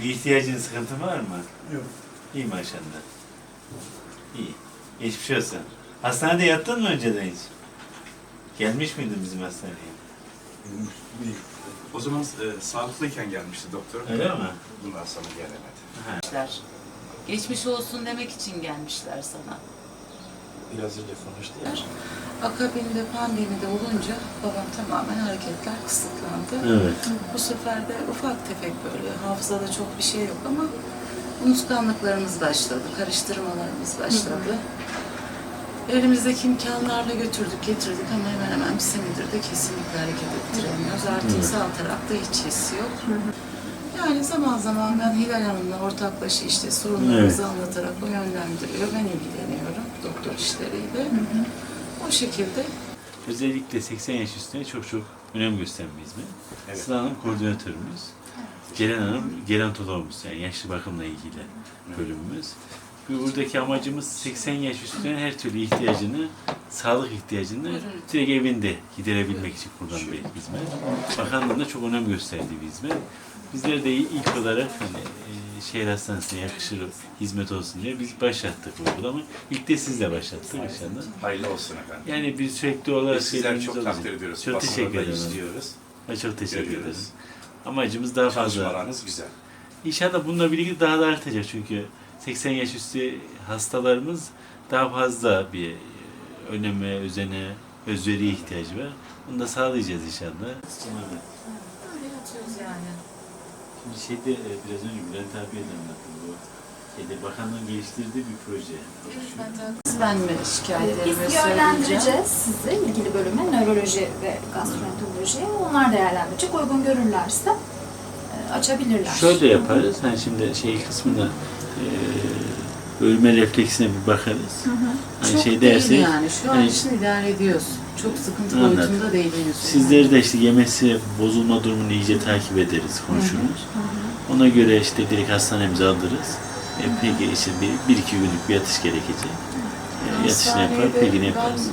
Bir ihtiyacın sıkıntı var mı? Yok. İyi maşallah. İyi. Geçmiş olsun. Hastanede yattın mı önceden hiç? Gelmiş miydin bizim hastaneye? O zaman e, sağlıklıyken gelmişti doktor. Öyle mi? Bundan sonra gelemedi. gelmişler. Geçmiş olsun demek için gelmişler sana. Biraz önce konuştuk. Akabinde pandemide olunca babam tamamen hareketler kısıtlandı. Evet. Bu sefer de ufak tefek böyle hafızada çok bir şey yok ama unutkanlıklarımız başladı, karıştırmalarımız başladı. Elimizdeki imkanlarla götürdük, getirdik ama hemen hemen bir senedir de kesinlikle hareket ettiremiyoruz. Artık Evet. sağ tarafta hiç his yok. Yani zaman zaman ben Hilal Hanım'la ortaklaşa işte sorunlarımızı anlatarak o yönlendiriyor. Ben ilgileniyorum doktor işleriyle. O şekilde Özellikle 80 yaş üstüne çok çok önem gösteren bir hizmet. Evet. Sıla Hanım koordinatörümüz. Ceren Hanım gerontologumuz yani yaşlı bakımla ilgili bölümümüz. Buradaki amacımız 80 yaş üstüne her türlü ihtiyacını, sağlık ihtiyacını direkt evinde giderebilmek için kurulan bir hizmet. Bakanlığın da çok önem gösterdiği bir hizmet. Bizler de ilk olarak hani e, şehir hastanesine yakışır hizmet olsun diye biz başlattık bu uygulamayı. İlk de sizle başlattık inşallah. Hayırlı olsun efendim. Yani bir sürekli olarak Biz şeylerimiz çok olacak. takdir ediyoruz. Çok Basını teşekkür ederim. istiyoruz. Ben çok teşekkür Görüyoruz. ederim. Amacımız daha fazla. Çalışmalarınız güzel. İnşallah bununla birlikte daha da artacak çünkü 80 yaş üstü hastalarımız daha fazla bir öneme, özene, özveriye ihtiyacı var. Bunu da sağlayacağız inşallah. öyle yatıyoruz yani. Şimdi şeyde e, biraz önce Bülent abiye de anlattım bu. Şeyde bakanlığın geliştirdiği bir proje. Ben mi şikayetlerimi Biz yönlendireceğiz sizi ilgili bölüme, nöroloji ve gastroenteroloji. Onlar değerlendirecek. Uygun görürlerse e, açabilirler. Şöyle yaparız. Hani şimdi şey kısmına e, ölme refleksine bir bakarız. Hani Çok şey değil dersek yani. Şu an hani için idare ediyoruz. Çok sıkıntı Anladım. boyutunda değil henüz. Sizleri de işte yemesi, bozulma durumunu iyice takip ederiz, konuşuruz. Ona göre işte direkt hastanemize alırız. E, peki işte bir, bir iki günlük bir yatış gerekecek. E, yatışını yapar, peki ne yaparız?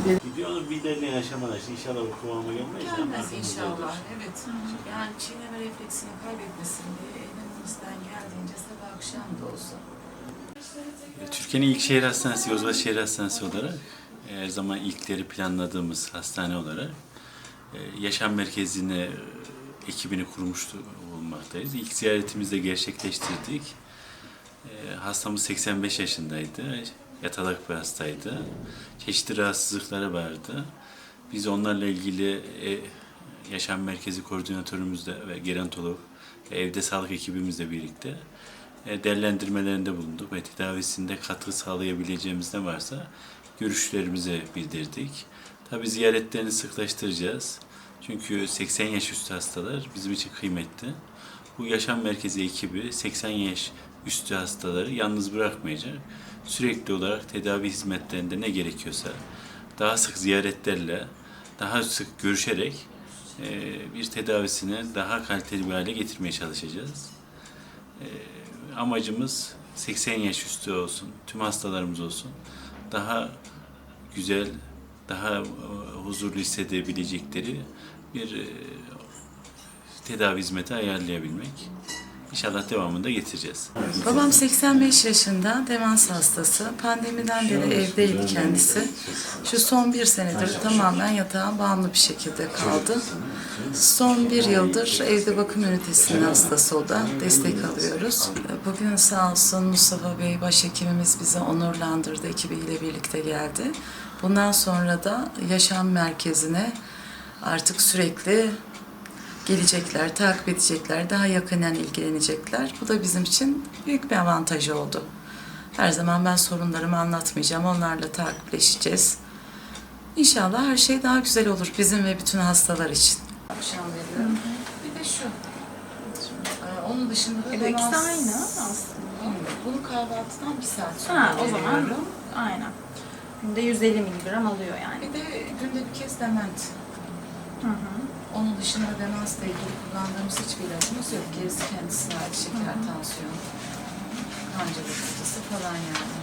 Bir ilerleyen aşamalar işte inşallah bu kıvama gelmeyiz. Gelmez inşallah. Evet. Yani çiğneme refleksini kaybetmesin diye elimizden geldiğince sabah akşam da olsa. Türkiye'nin ilk şehir hastanesi, Yozgat Şehir Hastanesi olarak e, her zaman ilkleri planladığımız hastane olarak e, yaşam merkezine e, ekibini kurmuş bulunmaktayız. İlk ziyaretimizde gerçekleştirdik. E, Hastamız 85 yaşındaydı. Yatalak bir hastaydı. Çeşitli rahatsızlıkları vardı. Biz onlarla ilgili e, yaşam merkezi koordinatörümüzle ve gerontolog, evde sağlık ekibimizle birlikte e, değerlendirmelerinde bulunduk ve tedavisinde katkı sağlayabileceğimiz ne varsa görüşlerimizi bildirdik. Tabi ziyaretlerini sıklaştıracağız. Çünkü 80 yaş üstü hastalar bizim için kıymetli. Bu yaşam merkezi ekibi 80 yaş üstü hastaları yalnız bırakmayacak. Sürekli olarak tedavi hizmetlerinde ne gerekiyorsa daha sık ziyaretlerle, daha sık görüşerek e, bir tedavisini daha kaliteli bir hale getirmeye çalışacağız. E, amacımız 80 yaş üstü olsun, tüm hastalarımız olsun. Daha güzel, daha e, huzurlu hissedebilecekleri bir e, tedavi hizmeti ayarlayabilmek. İnşallah devamında getireceğiz. Babam 85 yaşında, demans hastası. Pandemiden beri evdeydi kendisi. Şu son bir senedir tamamen yatağa bağımlı bir şekilde kaldı. Son bir yıldır evde bakım ünitesinin hastası o da. Destek alıyoruz. Bugün sağ olsun Mustafa Bey başhekimimiz bizi onurlandırdı. Ekibiyle birlikte geldi. Bundan sonra da yaşam merkezine artık sürekli gelecekler, takip edecekler, daha yakından ilgilenecekler. Bu da bizim için büyük bir avantajı oldu. Her zaman ben sorunlarımı anlatmayacağım, onlarla takipleşeceğiz. İnşallah her şey daha güzel olur bizim ve bütün hastalar için. Akşam veriyorum. Bir de şu. Ee, Onun dışında da E, bu ikisi demans- aynı aslında. Bunu kahvaltıdan bir saat sonra Ha o zaman veriyorum. aynen. Günde 150 miligram alıyor yani. Bir de günde bir kez dement. Hı hı. Onun dışında demansla ilgili kullandığımız hiçbir ilacımız yok. Gerisi kendisine ait şeker, tansiyon, kanca bıkıntısı falan yani.